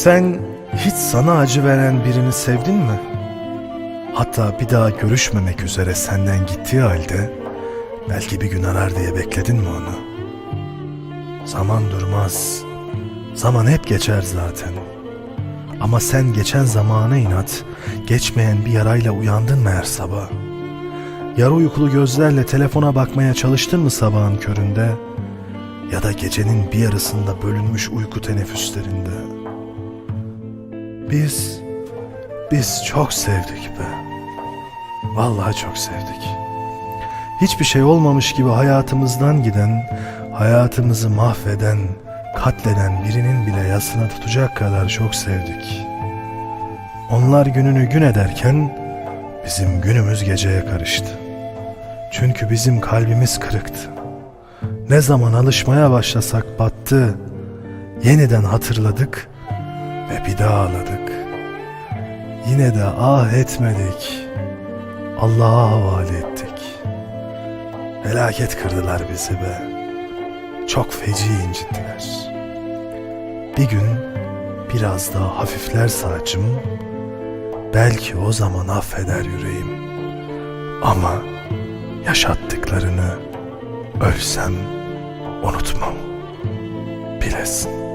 Sen hiç sana acı veren birini sevdin mi? Hatta bir daha görüşmemek üzere senden gittiği halde belki bir gün arar diye bekledin mi onu? Zaman durmaz. Zaman hep geçer zaten. Ama sen geçen zamana inat, geçmeyen bir yarayla uyandın mı her sabah? Yarı uykulu gözlerle telefona bakmaya çalıştın mı sabahın köründe? Ya da gecenin bir yarısında bölünmüş uyku teneffüslerinde? Biz, biz çok sevdik be. Vallahi çok sevdik. Hiçbir şey olmamış gibi hayatımızdan giden, hayatımızı mahveden, katleden birinin bile yasına tutacak kadar çok sevdik. Onlar gününü gün ederken bizim günümüz geceye karıştı. Çünkü bizim kalbimiz kırıktı. Ne zaman alışmaya başlasak battı. Yeniden hatırladık ve bir daha ağladık. Yine de ah etmedik. Allah'a havale ettik. Felaket kırdılar bizi be. Çok feci incittiler. Bir gün biraz daha hafifler saçım. Belki o zaman affeder yüreğim. Ama yaşattıklarını ölsem unutmam. Bilesin.